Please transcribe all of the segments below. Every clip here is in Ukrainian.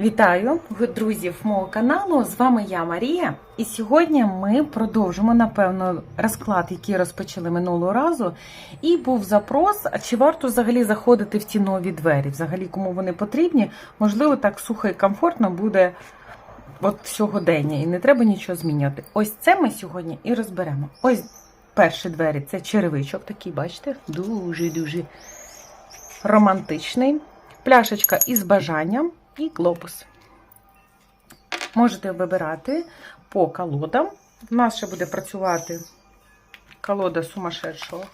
Вітаю друзів мого каналу. З вами я Марія. І сьогодні ми продовжимо, напевно, розклад, який розпочали минулого разу. І був запрос: чи варто взагалі заходити в ті нові двері? Взагалі, кому вони потрібні? Можливо, так сухо і комфортно буде от сьогодення, і не треба нічого змінювати. Ось це ми сьогодні і розберемо. Ось перші двері це черевичок, такий, бачите, дуже-дуже романтичний. Пляшечка із бажанням і глобус. Можете вибирати по колодам. У нас ще буде працювати колода сумасшедшого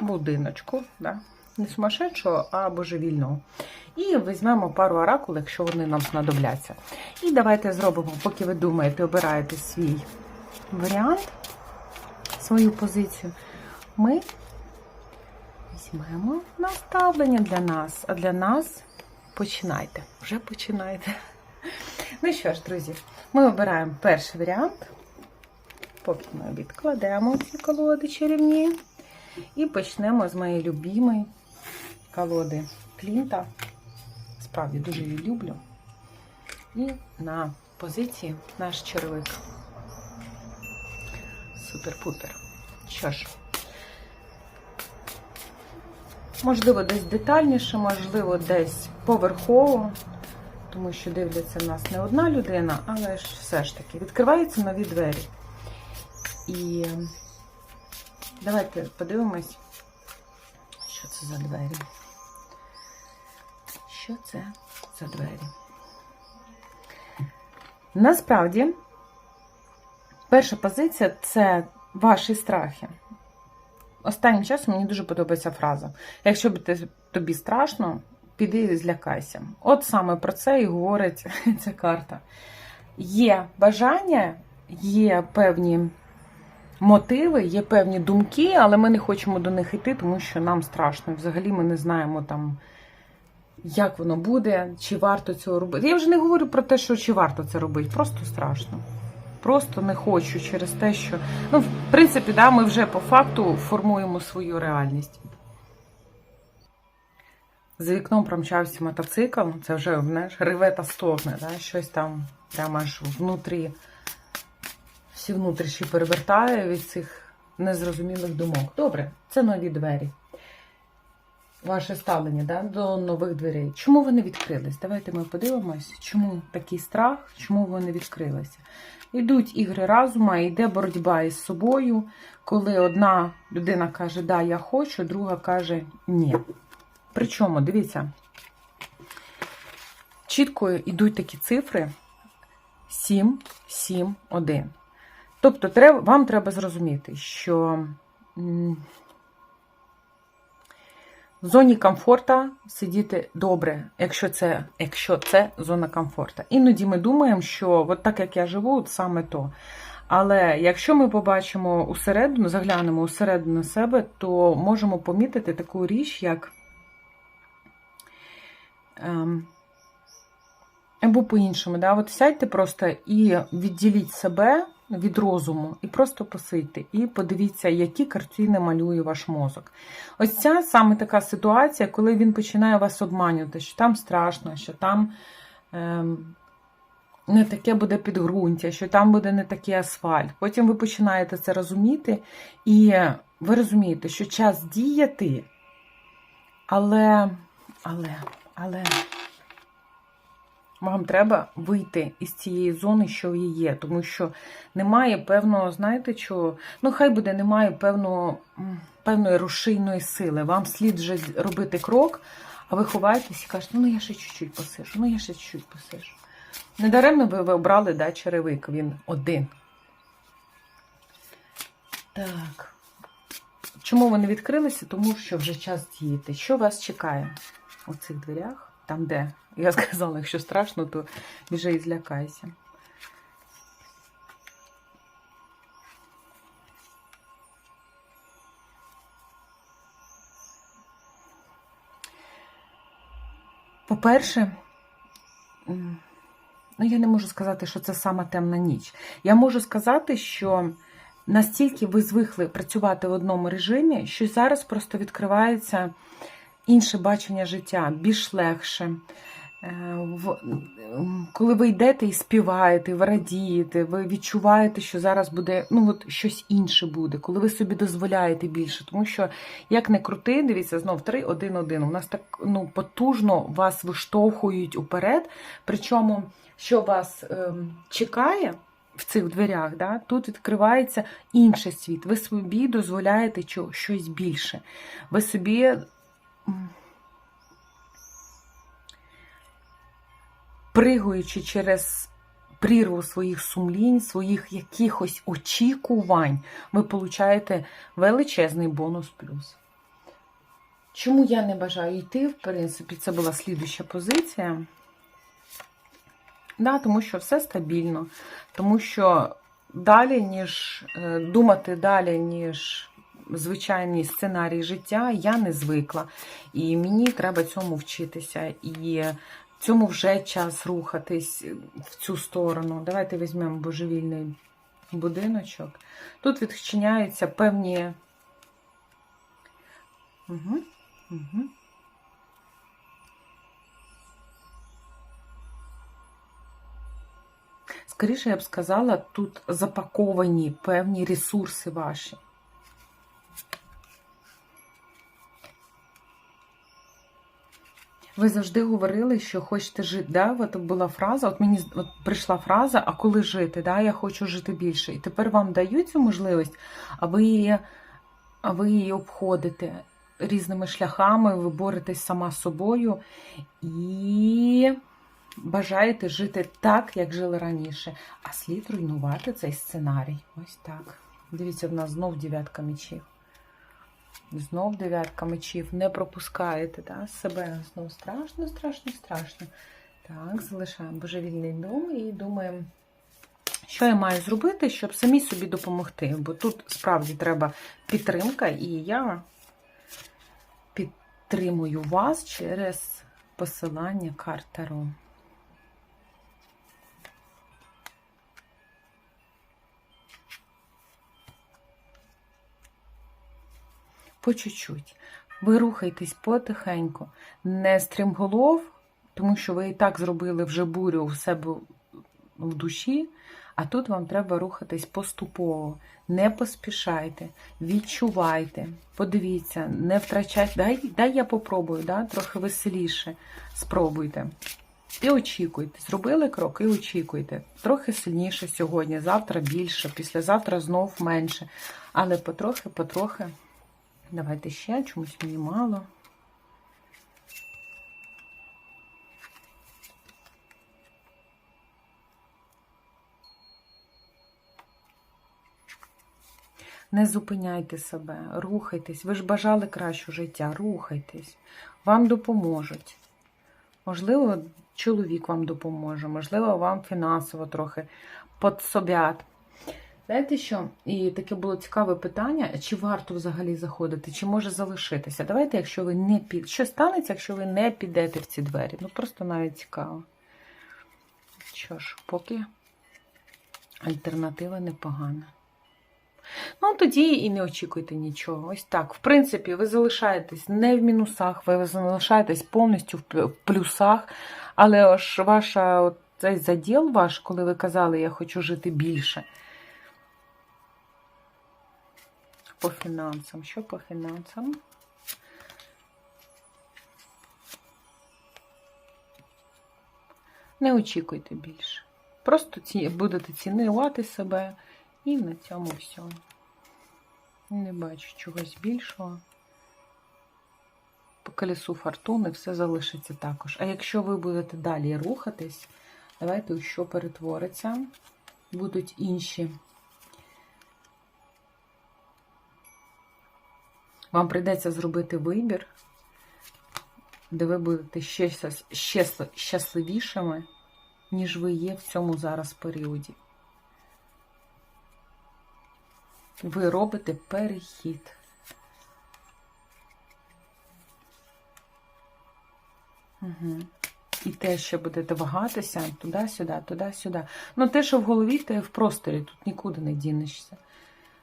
будиночку. Да? Не сумасшедшого, а божевільного. І візьмемо пару оракул, якщо вони нам знадобляться. І давайте зробимо, поки ви думаєте, обираєте свій варіант, свою позицію. Ми візьмемо наставлення для нас, а для нас починайте. Вже починайте. Ну що ж, друзі, ми обираємо перший варіант. Поки ми відкладемо ці колоди чарівні. І почнемо з моєї любимої колоди Клінта. Справді дуже її люблю. І на позиції наш червик. Супер-пупер. Що ж, можливо, десь детальніше, можливо, десь поверхово, тому що дивляться в нас не одна людина, але ж все ж таки відкриваються нові двері. І давайте подивимось, що це за двері. Що це за двері? Насправді, перша позиція це ваші страхи. Останнім часом мені дуже подобається фраза. Якщо б тобі страшно, піди і злякайся. От саме про це і говорить ця карта. Є бажання, є певні мотиви, є певні думки, але ми не хочемо до них йти, тому що нам страшно. Взагалі ми не знаємо там, як воно буде, чи варто цього робити. Я вже не говорю про те, що чи варто це робити, просто страшно. Просто не хочу через те, що ну, в принципі, да, ми вже по факту формуємо свою реальність. За вікном промчався мотоцикл, це вже знаєш, реве та стогне, да? щось там прямо аж внутрі, всі внутрішні перевертає від цих незрозумілих думок. Добре, це нові двері. Ваше ставлення да, до нових дверей. Чому вони відкрились? Давайте ми подивимось, чому такий страх, чому вони відкрилися. Йдуть ігри разума, йде боротьба із собою, коли одна людина каже, да, я хочу, друга каже ні. Причому, дивіться, чітко йдуть такі цифри 7, 7, 1. Тобто, вам треба зрозуміти, що в зоні комфорта сидіти добре, якщо це, якщо це зона комфорту. Іноді ми думаємо, що от так як я живу, от саме то. Але якщо ми побачимо усередину, заглянемо усередину себе, то можемо помітити таку річ, як ем, або по-іншому, да? От сядьте просто і відділіть себе від розуму, і просто посидьте, і подивіться, які картини малює ваш мозок. Ось ця саме така ситуація, коли він починає вас обманювати, що там страшно, що там ем, не таке буде підґрунтя, що там буде не такий асфальт. Потім ви починаєте це розуміти, і ви розумієте, що час діяти, але, але, але. Вам треба вийти із цієї зони, що ви є, тому що немає певного, знаєте, що ну хай буде, немає певного, певної рушійної сили. Вам слід вже робити крок, а ви ховаєтесь і кажете, ну я ще чуть-чуть посижу, ну я ще чуть-чуть посижу. Недаремно ви, ви обрали да, черевик, він один. Так. Чому вони відкрилися? Тому що вже час діяти. Що вас чекає у цих дверях? Там, де я сказала, якщо страшно, то біжи і злякайся. По-перше, ну я не можу сказати, що це сама темна ніч. Я можу сказати, що настільки ви звикли працювати в одному режимі, що зараз просто відкривається інше бачення життя, більш легше. Е, Коли ви йдете і співаєте, ви радієте, ви відчуваєте, що зараз буде ну от щось інше буде, коли ви собі дозволяєте більше. Тому що, як не крути, дивіться, знов 3, 1, 1. У нас так ну, потужно вас виштовхують уперед. Причому, що вас ем, чекає в цих дверях, да, тут відкривається інший світ. Ви собі дозволяєте щось більше. Ви собі. Пригуючи через прірву своїх сумлінь, своїх якихось очікувань, ви получаєте величезний бонус плюс. Чому я не бажаю йти? В принципі, це була слідуща позиція. Да, тому що все стабільно, тому що далі, ніж е, думати далі, ніж звичайний сценарій життя, я не звикла. І мені треба цьому вчитися. І цьому вже час рухатись в цю сторону. Давайте візьмемо божевільний будиночок. Тут відчиняються певні. Угу, угу. Скоріше, я б сказала, тут запаковані певні ресурси ваші. Ви завжди говорили, що хочете жити. Да? От була фраза, от мені от прийшла фраза, а коли жити? Да? Я хочу жити більше. І тепер вам дають цю можливість, а ви її, а ви її обходите різними шляхами, ви боретесь сама з собою і бажаєте жити так, як жили раніше. А слід руйнувати цей сценарій. Ось так. Дивіться, в нас знов дев'ятка мечів. Знов дев'ятка мечів. Не пропускаєте да, себе. Знов страшно, страшно, страшно. Так, залишаємо божевільний дом і думаємо, що я маю зробити, щоб самі собі допомогти. Бо тут справді треба підтримка, і я підтримую вас через посилання карт по чуть-чуть. Ви рухайтесь потихеньку, не стрімголов, тому що ви і так зробили вже бурю в себе в душі, а тут вам треба рухатись поступово. Не поспішайте, відчувайте, подивіться, не втрачайте. Дай, дай я попробую, да? трохи веселіше. Спробуйте. І очікуйте. Зробили крок і очікуйте. Трохи сильніше сьогодні, завтра більше, післязавтра знов менше. Але потрохи, потрохи. Давайте ще чомусь мені мало. Не зупиняйте себе, рухайтесь. Ви ж бажали кращого життя, рухайтесь. Вам допоможуть. Можливо, чоловік вам допоможе, можливо, вам фінансово трохи подсобять. Знаєте що? І таке було цікаве питання: чи варто взагалі заходити, чи може залишитися? Давайте, якщо ви не під... Що станеться, якщо ви не підете в ці двері? Ну, просто навіть цікаво. Що ж, поки альтернатива непогана. Ну, тоді і не очікуйте нічого. Ось так. В принципі, ви залишаєтесь не в мінусах, ви залишаєтесь повністю в плюсах, але ж ваша, заділ ваш, коли ви казали, я хочу жити більше. По фінансам. Що по фінансам? Не очікуйте більше. Просто ці, будете цінувати себе і на цьому все. Не бачу чогось більшого. По колесу фортуни все залишиться також. А якщо ви будете далі рухатись, давайте у що перетвориться. Будуть інші. Вам прийдеться зробити вибір, де ви будете ще, щасливішими, ніж ви є в цьому зараз періоді. Ви робите перехід. Угу. І те, що будете вагатися туди-сюди, туди-сюди. Ну, те, що в голові, те в просторі, тут нікуди не дінешся.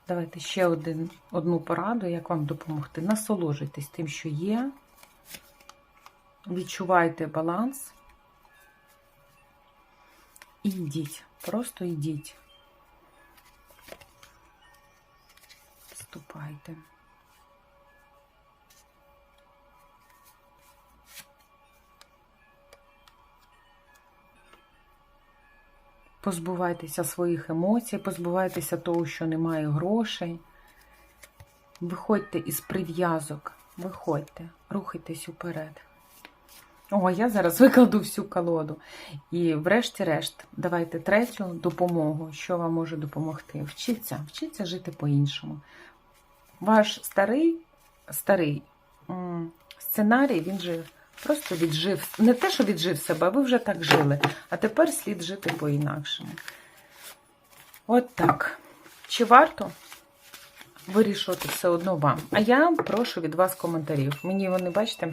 Давайте ще один, одну пораду, як вам допомогти. Насолоджуйтесь тим, що є. Відчувайте баланс. І йдіть. Просто йдіть. Вступайте. Позбувайтеся своїх емоцій, позбувайтеся того, що немає грошей. Виходьте із прив'язок, виходьте, рухайтесь уперед. О, я зараз викладу всю колоду. І, врешті-решт, давайте третю допомогу, що вам може допомогти. Вчіться, вчіться жити по-іншому. Ваш старий старий сценарій, він же просто віджив. Не те, що віджив себе, ви вже так жили, а тепер слід жити по-інакшому. От так. Чи варто? Вирішувати все одно вам. А я прошу від вас коментарів. Мені вони, бачите,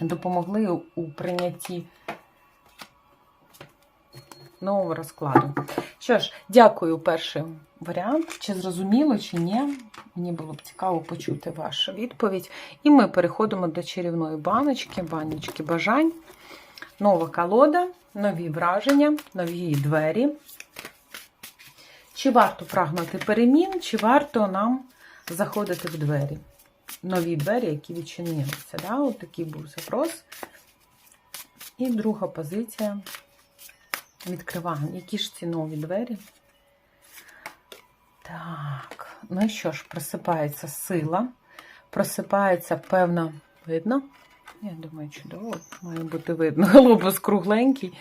допомогли у прийнятті нового розкладу. Що ж, дякую, перший варіант. Чи зрозуміло, чи ні. Мені було б цікаво почути вашу відповідь. І ми переходимо до чарівної баночки, баночки бажань. Нова колода, нові враження, нові двері. Чи варто прагнути перемін, чи варто нам заходити в двері? Нові двері, які відчинилися. Да? Такий був запрос. І друга позиція. Відкриваємо. Які ж ці нові двері? Так, ну що ж, просипається сила, просипається певна, видно? Я думаю, чудово, має бути видно. Глобус кругленький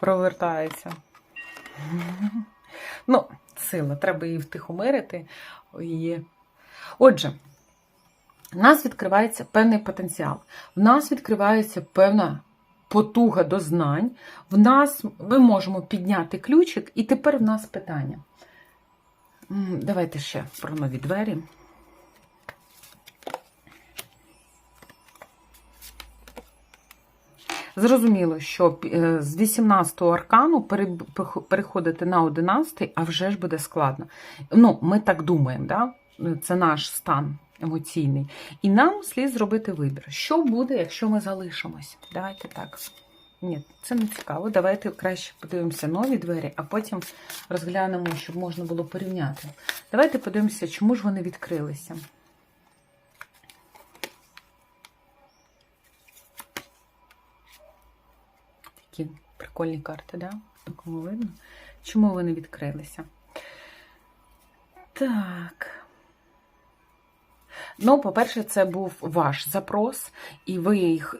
провертається. Ну, сила, треба її втихомирити. Отже, в нас відкривається певний потенціал, в нас відкривається певна потуга до знань, в нас ми можемо підняти ключик, і тепер в нас питання. Давайте ще про нові двері. Зрозуміло, що е, з 18-го аркану переходити на 11-й, а вже ж буде складно. Ну, ми так думаємо, да? це наш стан емоційний. І нам слід зробити вибір. Що буде, якщо ми залишимось? Давайте так. Ні, це не цікаво. Давайте краще подивимося нові двері, а потім розглянемо, щоб можна було порівняти. Давайте подивимося, чому ж вони відкрилися. Такі прикольні карти, да? Такому видно. Чому вони відкрилися? Так. Ну, по-перше, це був ваш запрос, і ви їх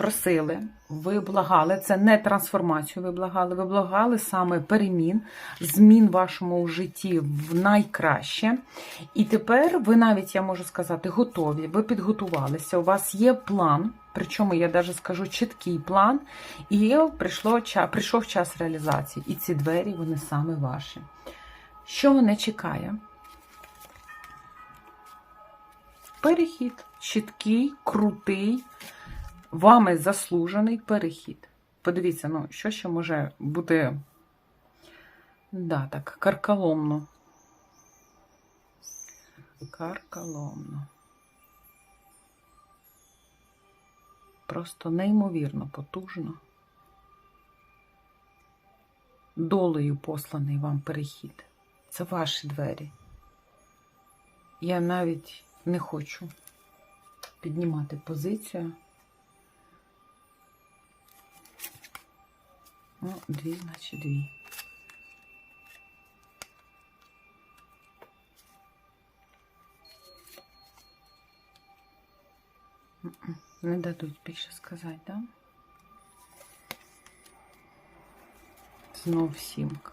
просили, ви благали. Це не трансформацію, ви благали, ви благали саме перемін, змін в вашому житті в найкраще. І тепер ви навіть, я можу сказати, готові, ви підготувалися, у вас є план, причому я навіть скажу чіткий план, і прийшло, прийшов час реалізації. І ці двері, вони саме ваші. Що мене чекає? Перехід. Чіткий, крутий, вами заслужений перехід. Подивіться, ну, що ще може бути да, так, карколомно. Карколомно. Просто неймовірно потужно. Долею посланий вам перехід. Це ваші двері. Я навіть не хочу піднімати позицію. Ну, дві, значить, дві. Не дадуть більше сказати, да? Знов сімка.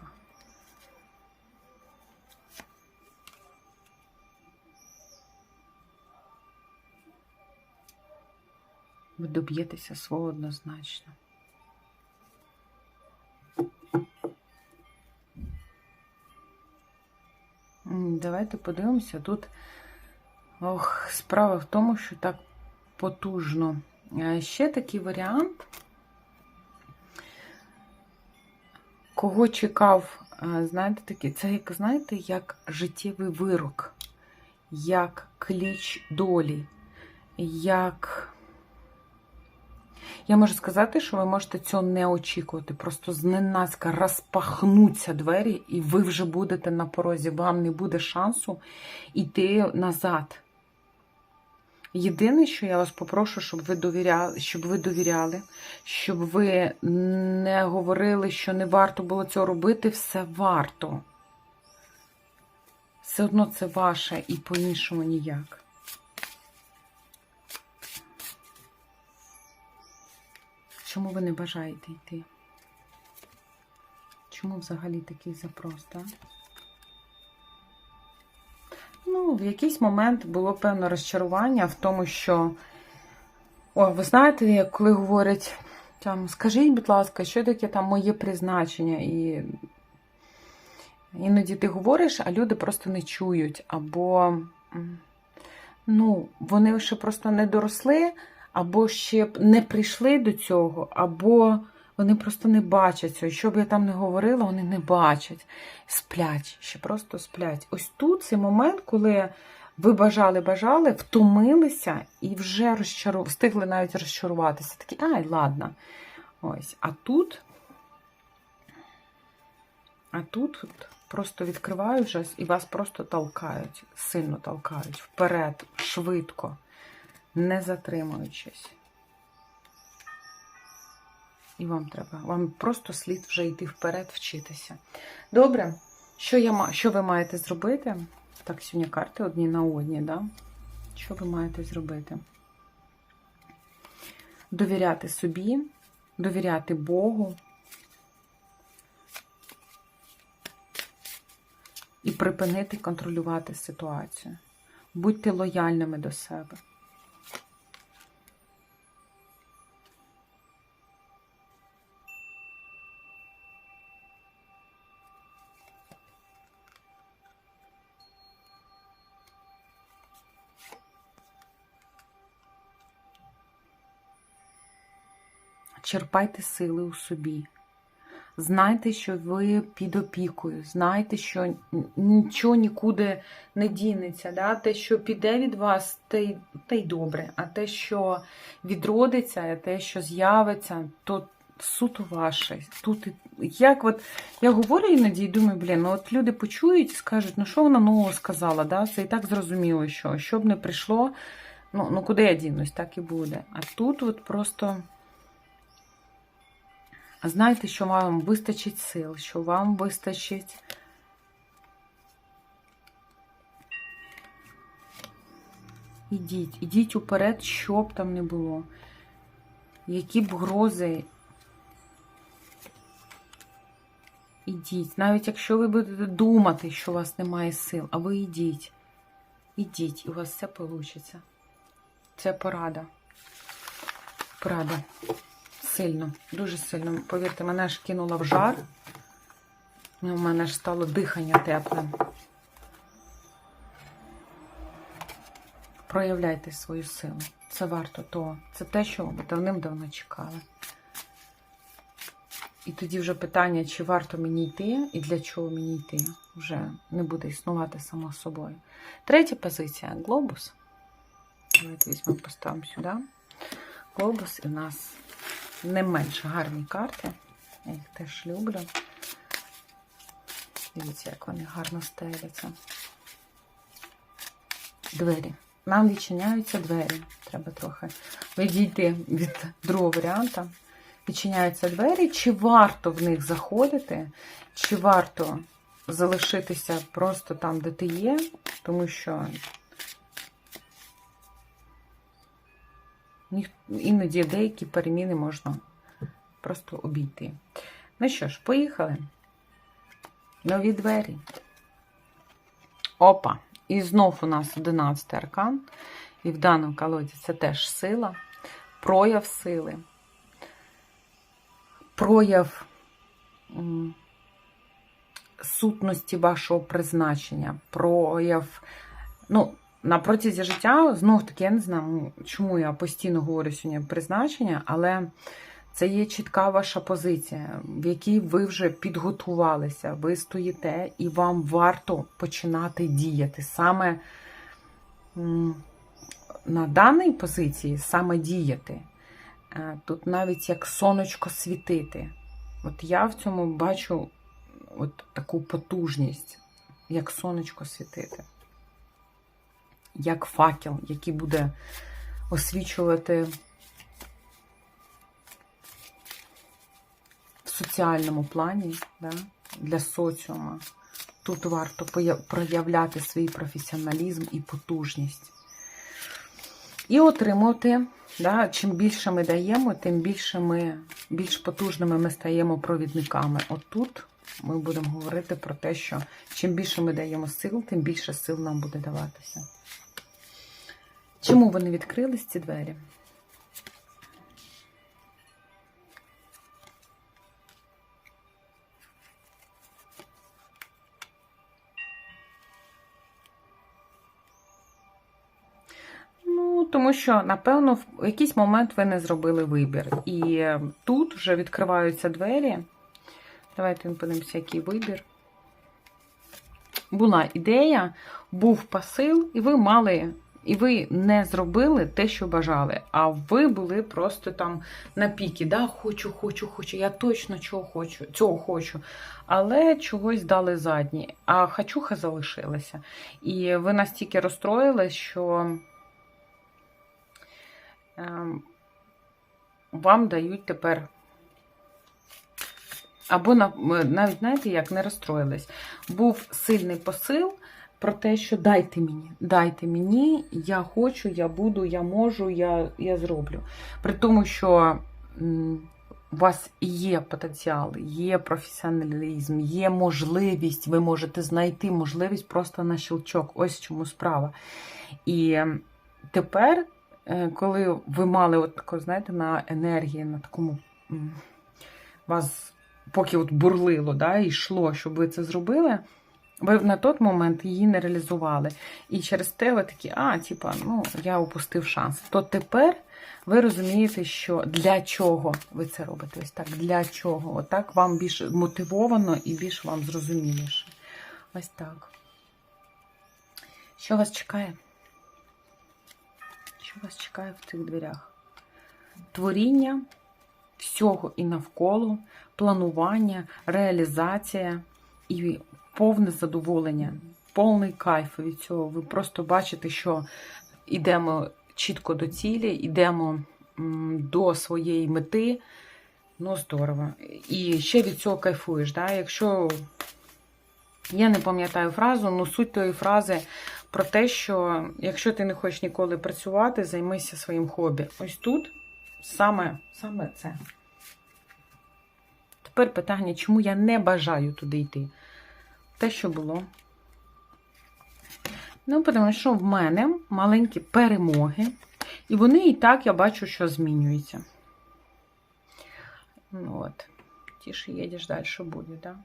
Ви доб'єтеся свого однозначно. Давайте подивимося. Тут ох, справа в тому, що так потужно. Е, Ще такий варіант. Кого чекав, е, знаєте, такий, це як, знаєте, як життєвий вирок, як кліч долі, як Я можу сказати, що ви можете цього не очікувати. Просто зненацька розпахнуться двері, і ви вже будете на порозі. Вам не буде шансу йти назад. Єдине, що я вас попрошу, щоб ви довіряли, щоб ви довіряли, щоб ви не говорили, що не варто було цього робити, все варто. Все одно це ваше і по-іншому ніяк. Чому ви не бажаєте йти? Чому взагалі такий запрос, так? Ну, в якийсь момент було певне розчарування в тому, що, о, ви знаєте, як коли говорять, там, скажіть, будь ласка, що таке там моє призначення? І іноді ти говориш, а люди просто не чують. Або ну, вони ще просто не доросли, або ще б не прийшли до цього, або вони просто не бачать цього. Що б я там не говорила, вони не бачать. Сплять, ще просто сплять. Ось тут цей момент, коли ви бажали, бажали, втомилися і вже розчару... встигли навіть розчаруватися. Такі, ай, ладно. Ось. А тут, а тут просто відкривають вже і вас просто толкають, сильно толкають вперед, швидко, не затримуючись. І вам треба, вам просто слід вже йти вперед, вчитися. Добре, що я що ви маєте зробити? Так, сьогодні карти одні на одні, да? Що ви маєте зробити? Довіряти собі, довіряти Богу і припинити контролювати ситуацію. Будьте лояльними до себе. Черпайте сили у собі. Знайте, що ви під опікою, знайте, що нічого нікуди не дінеться. Да? Те, що піде від вас, те й, те й добре. А те, що відродиться, а те, що з'явиться, то суто ваше. Тут як от я говорю іноді і думаю, блін, ну от люди почують і скажуть, ну що вона нового сказала, да? це і так зрозуміло, що що б не прийшло, ну, ну куди я дінусь, так і буде. А тут от просто. Знайте, що вам вистачить сил, що вам вистачить ідіть, ідіть уперед, що б там не було. Які б грози. Ідіть. Навіть якщо ви будете думати, що у вас немає сил, а ви йдіть. Ідіть, і у вас все вийде. Це порада. Порада. Сильно, дуже сильно. Повірте, мене ж кинуло в жар. У мене ж стало дихання теплим. Проявляйте свою силу. Це варто того. Це те, що ви давним-давно чекали. І тоді вже питання, чи варто мені йти і для чого мені йти, вже не буде існувати само собою. Третя позиція глобус. Давайте візьмемо, поставимо сюди. Глобус і в нас не менш гарні карти. Я їх теж люблю. Дивіться, як вони гарно стеляться. Двері. Нам відчиняються двері. Треба трохи відійти від другого варіанта. Відчиняються двері. Чи варто в них заходити, чи варто залишитися просто там, де ти є, тому що Іноді деякі переміни можна просто обійти. Ну що ж, поїхали. Нові двері. Опа. І знов у нас 11 аркан. І в даному колоді це теж сила, прояв сили, прояв сутності вашого призначення, прояв. Ну, на протязі життя, знов таки, я не знаю, чому я постійно говорю сьогодні призначення, але це є чітка ваша позиція, в якій ви вже підготувалися, ви стоїте, і вам варто починати діяти. Саме на даній позиції, саме діяти. Е, Тут навіть як сонечко світити. От я в цьому бачу от таку потужність, як сонечко світити. Як факел, який буде освічувати в соціальному плані да, для соціума. Тут варто проявляти свій професіоналізм і потужність. І отримати, да, чим більше ми даємо, тим більше ми, більш потужними ми стаємо провідниками. Отут ми будемо говорити про те, що чим більше ми даємо сил, тим більше сил нам буде даватися. Чому вони відкрились, ці двері? Ну, тому що, напевно, в якийсь момент ви не зробили вибір. І тут вже відкриваються двері. Давайте подивимося, який вибір. Була ідея, був посил, і ви мали і ви не зробили те, що бажали, а ви були просто там на піки. Да, Хочу, хочу, хочу. Я точно чого хочу, цього хочу. Але чогось дали задні. А хачуха залишилася. І ви настільки розстроїлись, що ем, вам дають тепер. Або навіть, знаєте, як не розстроїлись. Був сильний посил, про те, що дайте мені, дайте мені, я хочу, я буду, я можу, я я зроблю. При тому, що у вас є потенціал, є професіоналізм, є можливість, ви можете знайти можливість просто на щелчок. Ось чому справа. І тепер, е, коли ви мали от таку, знаєте, на енергії, на такому вас поки от бурлило, да, йшло, щоб ви це зробили. Ви на той момент її не реалізували. І через те ви такі, а, типа, ну, я упустив шанс. То тепер ви розумієте, що для чого ви це робите? Ось так, для чого? Отак вам більш мотивовано і більш вам зрозуміліше. Ось так. Що вас чекає? Що вас чекає в цих дверях? Творіння всього і навколо, планування, реалізація і повне задоволення, повний кайф від цього. Ви просто бачите, що йдемо чітко до цілі, йдемо до своєї мети. Ну, здорово. І ще від цього кайфуєш. Да? Якщо я не пам'ятаю фразу, але суть тої фрази про те, що якщо ти не хочеш ніколи працювати, займися своїм хобі. Ось тут саме, саме це. Тепер питання, чому я не бажаю туди йти? Те, що було. Ну, тому що в мене маленькі перемоги, і вони і так я бачу, що змінюються. Ну, от, тише їдеш, далі буде, так? Да?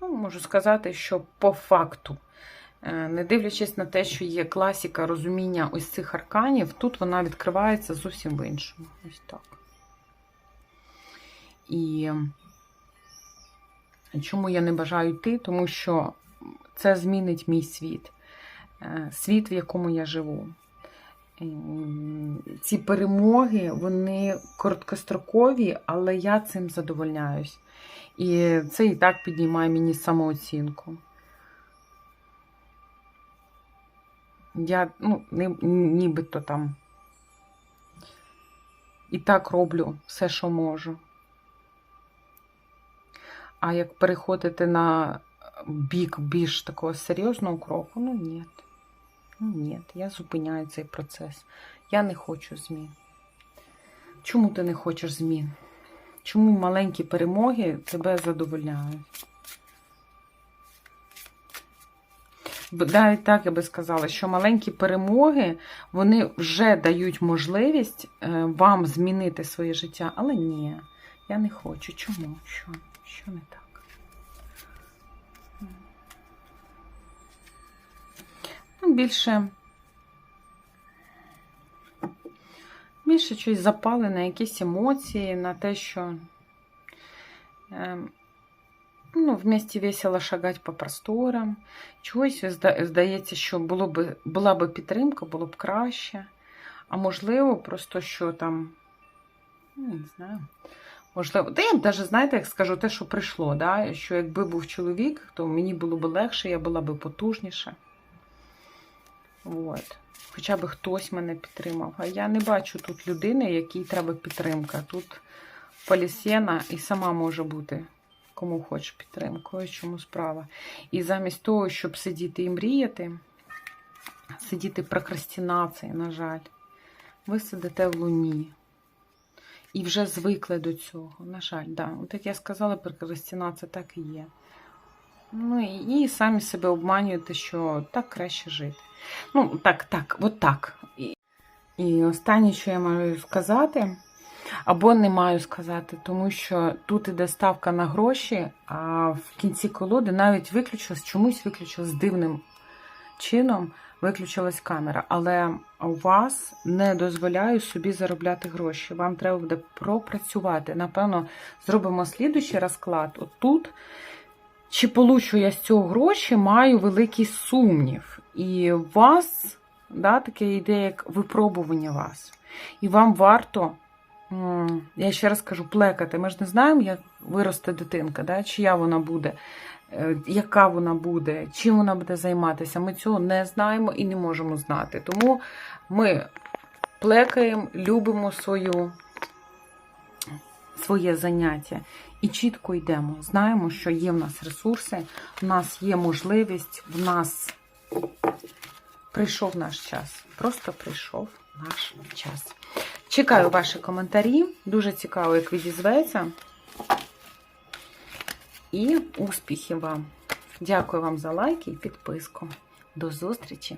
Ну, можу сказати, що по факту, е, не дивлячись на те, що є класіка розуміння ось цих арканів, тут вона відкривається зовсім в іншому. Ось так. І Чому я не бажаю йти? Тому що це змінить мій світ, е, світ, в якому я живу. Ці перемоги, вони короткострокові, але я цим задовольняюсь. І це і так піднімає мені самооцінку. Я, ну, нібито там і так роблю все, що можу. А як переходити на бік більш такого серйозного кроку, ну ні. Ну ні, я зупиняю цей процес. Я не хочу змін. Чому ти не хочеш змін? Чому маленькі перемоги тебе задовольняють? Навіть так я би сказала, що маленькі перемоги вони вже дають можливість е, вам змінити своє життя, але ні, я не хочу. Чому? Що? Що не так? Ну, більше більше щось запали на якісь емоції, на те, що е, ну, вместе весело шагати по просторам. Чогось здається, що було б, була б підтримка, було б краще. А можливо, просто що там, ну, не знаю. Можливо, та я навіть знаєте, як скажу, те, що прийшло, да? що якби був чоловік, то мені було б легше, я була б потужніша. От. Хоча б хтось мене підтримав. А я не бачу тут людини, якій треба підтримка. Тут полісєна і сама може бути, кому хоче підтримкою, чому справа. І замість того, щоб сидіти і мріяти, сидіти прокрастинації, на жаль, ви сидите в луні. І вже звикли до цього. На жаль, да. От як я сказала, прокрастинація так і є. Ну і, і самі себе обманюєте, що так краще жити. Ну, так, так, от так. І, і останнє, що я маю сказати, або не маю сказати, тому що тут іде ставка на гроші, а в кінці колоди навіть виключилась, чомусь виключилась дивним чином, виключилась камера. Але у вас не дозволяю собі заробляти гроші. Вам треба буде пропрацювати. Напевно, зробимо слідуючий розклад. От тут. Чи получу я з цього гроші, маю великий сумнів. І у вас да, таке йде, як випробування вас. І вам варто, я ще раз кажу, плекати. Ми ж не знаємо, як виросте дитинка, да, чия вона буде, яка вона буде, чим вона буде займатися. Ми цього не знаємо і не можемо знати. Тому ми плекаємо, любимо свою, своє заняття. І чітко йдемо. Знаємо, що є в нас ресурси, в нас є можливість, в нас прийшов наш час. Просто прийшов наш час. Чекаю ваші коментарі. Дуже цікаво, як відізветься. І успіхів вам! Дякую вам за лайки і підписку. До зустрічі!